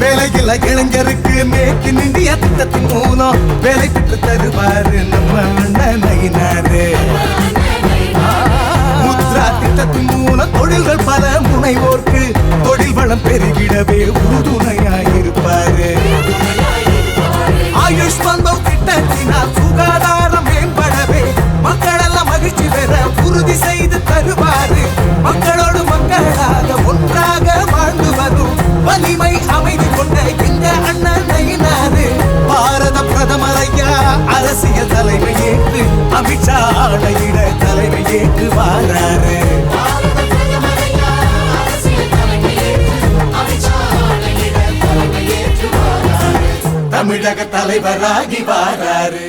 வேலையில இளைஞருக்கு மேற்கு நிந்திய திட்டத்தின் மூலம் வேலை பெற்று தருவாரு நம்ம நயினாரு முத்ரா திட்டத்தின் மூலம் தொழில்கள் பல முனைவோர்க்கு தொழில் வளம் பெருகிடவே உறுதுணையாயிருப்பாரு. ஆயுஷ்மான் திட்டத்தினால் சுகாதார அமைதி கொண்ட எங்க அண்ணன் நயினாரு பாரத பிரதமர் ஐயா அரசியல் தலைமை ஏற்று அமித்ஷா ஆணையிட தலைமை ஏற்று வாராரு. தமிழக தலைவராகி வாராரு.